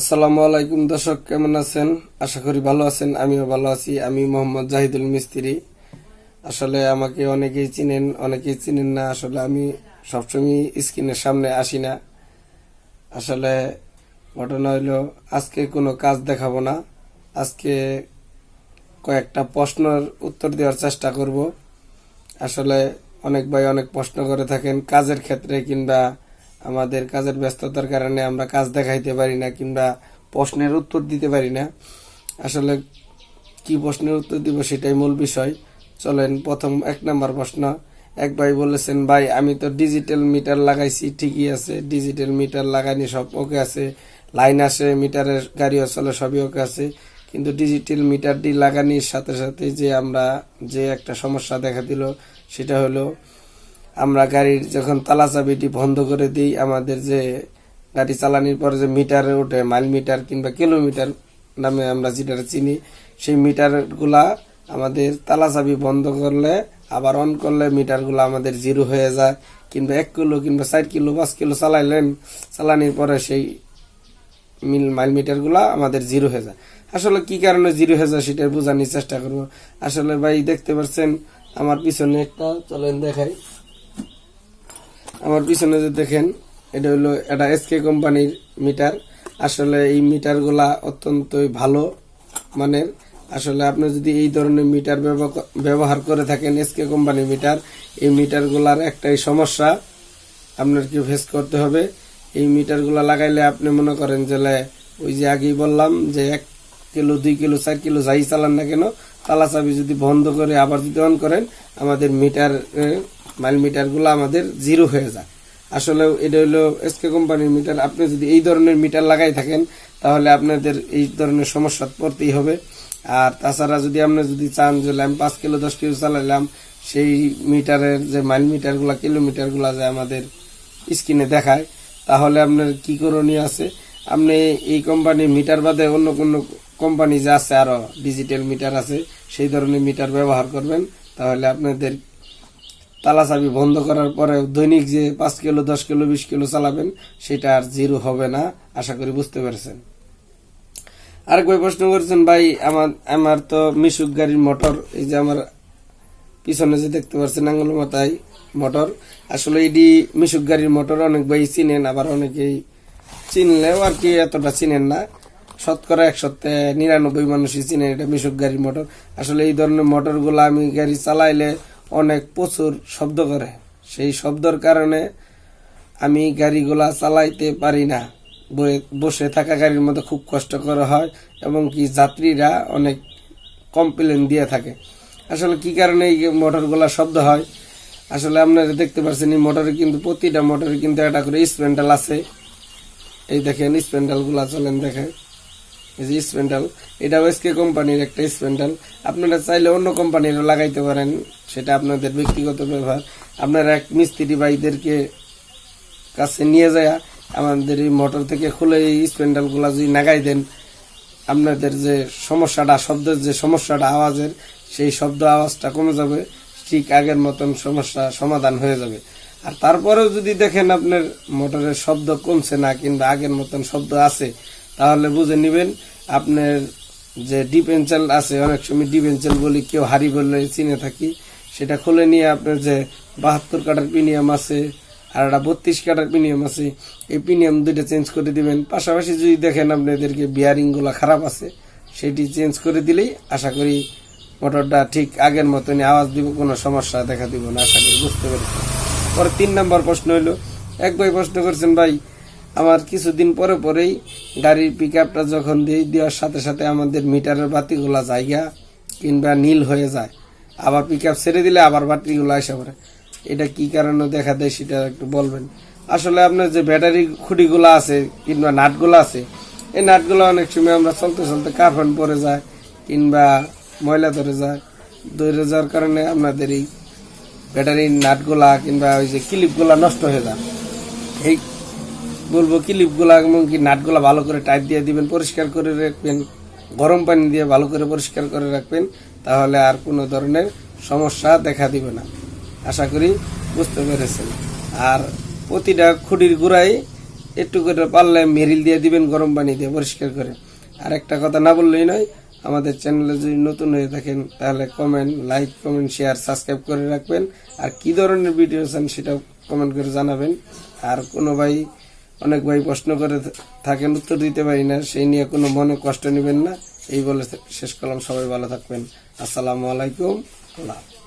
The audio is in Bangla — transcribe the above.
আসসালামু আলাইকুম দর্শক, কেমন আছেন? আশা করি ভালো আছেন, আমিও ভালো আছি। আমি মোহাম্মদ জাহিদুল মিস্ত্রি। আসলে আমাকে অনেকেই চিনেন অনেকেই চিনেন না, আসলে আমি সবসময় স্ক্রিনের সামনে আসি না। আসলে ঘটনা হইল, আজকে কোনো কাজ দেখাবো না। আজকে কয়েকটা প্রশ্নের উত্তর দেওয়ার চেষ্টা করব। আসলে অনেক ভাই অনেক প্রশ্ন করে থাকেন, কাজের ক্ষেত্রে কিংবা আমাদের কাজের ব্যস্ততার কারণে আমরা কাজ দেখাইতে পারি না কিংবা প্রশ্নের উত্তর দিতে পারি না। আসলে কি প্রশ্নের উত্তর দিব সেটাই মূল বিষয়। চলেন, প্রথম এক নম্বর প্রশ্ন। এক ভাই বলেছেন, ভাই, আমি তো ডিজিটাল মিটার লাগাইছি, ঠিকই আছে। ডিজিটাল মিটার লাগাইনি, সব ওকে আছে। লাইন আসে, মিটারের গাড়িও চলে, সবই ওকে আছে। কিন্তু ডিজিটাল মিটারটি লাগানির সাথে সাথে যে আমরা যে একটা সমস্যা দেখা দিল, সেটা হলো আমরা গাড়ির যখন তালা চাবিটি বন্ধ করে দিই, আমাদের যে গাড়ি চালানির পরে যে মিটারে ওঠে মাইল মিটার কিংবা কিলোমিটার নামে আমরা যেটা চিনি, সেই মিটারগুলা আমাদের তালা চাবি বন্ধ করলে, আবার অন করলে মিটারগুলো আমাদের জিরো হয়ে যায়। কিংবা এক কিলো কিংবা চার কিলো, পাঁচ কিলো চালাইলেন, চালানির পরে সেই মিল, মাইল মিটারগুলা আমাদের জিরো হয়ে যায়। আসলে কি কারণে জিরো হয়ে যায় সেটা বোঝানোর চেষ্টা করব। আসলে ভাই, দেখতে পাচ্ছেন, আমার পিছনে একটা, চলেন দেখাই। আমার পিছনে যে দেখেন, এটা হলো এটা এসকে কোম্পানির মিটার। আসলে এই মিটারগুলা অত্যন্তই ভালো মানের। আসলে আপনি যদি এই ধরনের মিটার ব্যবহার- করে থাকেন এসকে কোম্পানির মিটার, এই মিটারগুলার একটাই সমস্যা, আপনার কি ফেস করতে হবে। এই মিটারগুলা লাগাইলে আপনি মনে করেন যে ওই যে আগেই বললাম যে এক কিলো, দুই কিলো, চার কিলো যাই চালান না কেন তালা চাবি যদি বন্ধ করে, আবার যদি অন করেন, আমাদের মিটার মাইল মিটারগুলো আমাদের জিরো হয়ে যায়। আসলে এটা হলো এসকে কোম্পানির মিটার আপনি যদি এই ধরনের মিটার লাগাই থাকেন, তাহলে আপনাদের এই ধরনের সমস্যা পড়তেই হবে। আর তাছাড়া যদি আপনি যদি চান যে আমি পাঁচ কিলো, দশ কিলো চালাইলাম, সেই মিটারের যে মাইল মিটারগুলা কিলোমিটারগুলা যে আমাদের স্ক্রিনে দেখায়, তাহলে আপনার কি করণীয় আছে? আপনি এই কোম্পানির মিটার বাদে অন্য কোনো কোম্পানি যে আছে আরও ডিজিটাল মিটার আছে, সেই ধরনের মিটার ব্যবহার করবেন। তাহলে আপনাদের তালা চাবি বন্ধ করার পরে দৈনিক যে পাঁচ কিলো, দশ কিলো, বিশ কিলো চালাবেন, সেটা আর জিরো হবে না, আশা করি বুঝতে পেরেছেন। আরেক ভাই প্রশ্ন করেছেন, ভাই, আমার আমার তো মিশুক গাড়ির মোটর এই যে আমার পিছনে যে দেখতে পাচ্ছেন আঙ্গুল মাথায় মোটর আসলে এটি মিশুক গাড়ির মোটর অনেক ভাই চিনেন, আবার অনেকেই চিনলেও আর কি এতটা চিনেন না। শতকরা একশতে নিরানব্বই মানুষই চিনে এটা মিশুক গাড়ির মোটর। আসলে এই ধরনের মোটরগুলো আমি গাড়ি চালাইলে অনেক প্রচুর শব্দ করে। সেই শব্দর কারণে আমি গাড়িগুলা চালাইতে পারি না। বসে থাকা গাড়ির মধ্যে খুব কষ্টকর হয় এবং কি যাত্রীরা অনেক কমপ্লেন দিয়ে থাকে। আসলে কি কারণে এই মোটরগুলা শব্দ হয়? আসলে আপনারা দেখতে পাচ্ছেন, এই মোটরে কিন্তু প্রতিটা মোটরে কিন্তু একটা করে স্প্যান্ডেল আছে। এই দেখেন স্প্যান্ডেলগুলা চলেন দেখেন। স্প্যান্ডেল এটা ওয়েসকে কোম্পানির একটা স্প্যান্ডেল আপনারা চাইলে অন্য কোম্পানিরও লাগাইতে পারেন। সেটা আপনাদের ব্যক্তিগত ব্যবহার। আপনারা এক মিস্ত্রি ভাইদেরকে কাছে নিয়ে যায় আমাদের এই মোটর থেকে খুলে এই স্প্যান্ডেলগুলা যদি নাগাই দেন, আপনাদের যে সমস্যাটা, শব্দের যে সমস্যাটা, আওয়াজের সেই শব্দ, আওয়াজটা কমে যাবে। ঠিক আগের মতন সমস্যা সমাধান হয়ে যাবে। আর তারপরেও যদি দেখেন আপনার মোটরের শব্দ কমছে না কিংবা আগের মতন শব্দ আছে, তাহলে বুঝে নেবেন আপনার যে ডিপেন্সেল আছে, অনেক সময় ডিপেন্সেল বলি কেউ হারি বললে চিনে থাকি, সেটা খুলে নিয়ে আপনার যে বাহাত্তর কাটার প্রিমিয়াম আছে, আর একটা বত্রিশ কাটার প্রিমিয়াম আছে, এই প্রিমিয়াম দুইটা চেঞ্জ করে দিবেন। পাশাপাশি যদি দেখেন আপনাদেরকে বিয়ারিংগুলা খারাপ আছে, সেটি চেঞ্জ করে দিলেই আশা করি মোটরটা ঠিক আগের মতনই আওয়াজ দিব, কোনো সমস্যা দেখা দিব না, আশা করি বুঝতে পেরেছি পরে তিন নম্বর প্রশ্ন হইল, এক ভাই প্রশ্ন করছেন, ভাই আমার কিছুদিন পরে পরেই গাড়ির পিক আপটা যখন দিই, দেওয়ার সাথে সাথে আমাদের মিটারের বাতিগুলা জায়গা কিংবা নীল হয়ে যায়। আবার পিক আপ ছেড়ে দিলে আবার বাতিগুলো আসে পড়ে। এটা কি কারণে দেখা দেয় সেটা একটু বলবেন। আসলে আপনার যে ব্যাটারি খুঁটিগুলো আছে কিংবা নাটগুলো আছে, এই নাটগুলো অনেক সময় আমরা চলতে চলতে কার্বন পরে যায় কিংবা ময়লা ধরে যায়। ধরে যাওয়ার কারণে আপনাদের এই ব্যাটারির নাটগুলা কিংবা ওই যে ক্লিপগুলা নষ্ট হয়ে যায়। এই বলব ক্লিপগুলা এবং কি নাটগুলা ভালো করে টাইট দিয়ে দিবেন, পরিষ্কার করে রাখবেন, গরম পানি দিয়ে ভালো করে পরিষ্কার করে রাখবেন, তাহলে আর কোনো ধরনের সমস্যা দেখা দিবে না। আশা করি বুঝতে পেরেছেন। আর প্রতিটা খুঁটির গোড়ায় একটু করে পারলে মেরিল দিয়ে দিবেন, গরম পানি দিয়ে পরিষ্কার করে। আর একটা কথা না বললেই নয়, আমাদের চ্যানেলে যদি নতুন হয়ে থাকেন, তাহলে comment like comment share subscribe করে রাখবেন। আর কি ধরনের ভিডিও চান সেটাও কমেন্ট করে জানাবেন। আর কোনো ভাই অনেক ভাই প্রশ্ন করে থাকেন, উত্তর দিতে পারি না। সেই নিয়ে কোনো মনে কষ্ট নেবেন না। এই বলে শেষ করলাম। সবাই ভালো থাকবেন। আসসালামু আলাইকুম। আল্লাহ।